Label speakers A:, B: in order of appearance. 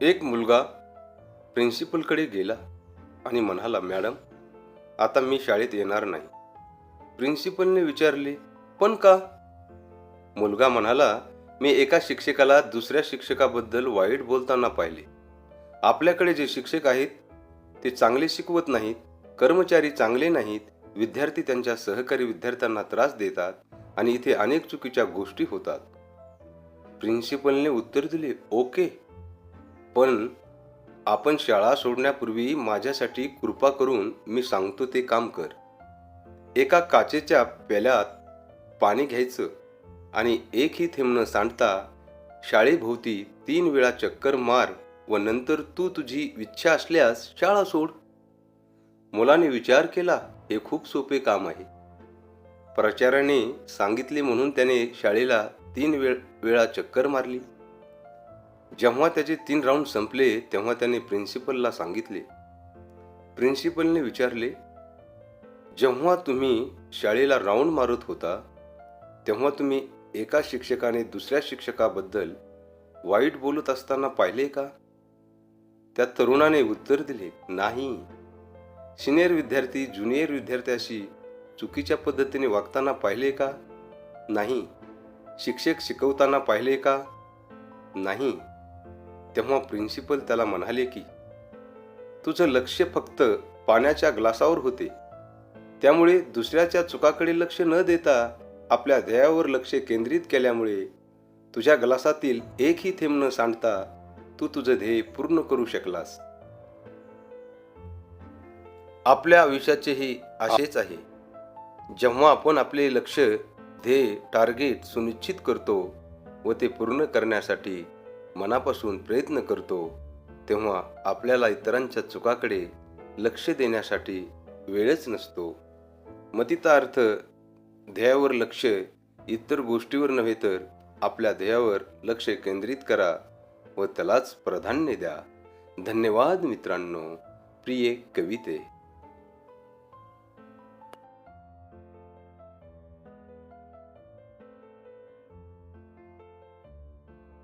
A: एक मुलगा प्रिन्सिपलकडे गेला आणि म्हणाला मॅडम आता मी शाळेत येणार नाही. प्रिन्सिपलने विचारले पण का? मुलगा म्हणाला मी एका शिक्षकाला दुसऱ्या शिक्षकाबद्दल वाईट बोलताना पाहिले. आपल्याकडे जे शिक्षक आहेत ते चांगले शिकवत नाहीत कर्मचारी चांगले नाहीत विद्यार्थी त्यांच्या सहकारी विद्यार्थ्यांना त्रास देतात आणि इथे अनेक चुकीच्या गोष्टी होतात. प्रिन्सिपलने उत्तर दिले ओके पण आपण शाळा सोडण्यापूर्वी माझ्यासाठी कृपा करून मी सांगतो ते काम कर. एका काचेच्या प्याल्यात पाणी घ्यायचं आणि एकही थेंब न सांडता शाळेभोवती तीन वेळा चक्कर मार व नंतर तू तुझी इच्छा असल्यास शाळा सोड. मुलाने विचार केला हे खूप सोपे काम आहे. प्राचार्याने सांगितले म्हणून त्याने शाळेला तीन वेळ वेळा चक्कर मारली. जेव्हा त्याचे तीन राऊंड संपले तेव्हा त्याने प्रिन्सिपलला सांगितले. प्रिन्सिपलने विचारले जेव्हा तुम्ही शाळेला राऊंड मारत होता तेव्हा तुम्ही एका शिक्षकाने दुसऱ्या शिक्षकाबद्दल वाईट बोलत असताना पाहिले का? त्या तरुणाने उत्तर दिले नाही. सिनियर विद्यार्थी ज्युनियर विद्यार्थ्याशी चुकीच्या पद्धतीने वागताना पाहिले का? नाही. शिक्षक शिकवताना पाहिले का? नाही. तेव्हा प्रिन्सिपल त्याला म्हणाले की तुझं लक्ष फक्त पाण्याच्या ग्लासावर होते. त्यामुळे दुसऱ्याच्या चुकाकडे लक्ष न देता आपल्या ध्येयावर लक्ष केंद्रित केल्यामुळे तुझ्या ग्लासातील एकही थेंब न सांडता तू तुझं ध्येय पूर्ण करू शकलास. आपल्या आयुष्याचेही असेच आहे. जेव्हा आपण आपले लक्ष ध्येय टार्गेट सुनिश्चित करतो व ते पूर्ण करण्यासाठी मनापासून प्रयत्न करतो तेव्हा आपल्याला इतरांच्या चुकाकडे लक्ष देण्यासाठी वेळच नसतो. मतिता अर्थ ध्येयावर लक्ष इतर गोष्टीवर नव्हे तर आपल्या ध्येयावर लक्ष केंद्रित करा व त्यालाच प्राधान्य द्या. धन्यवाद मित्रांनो. प्रिय कविते.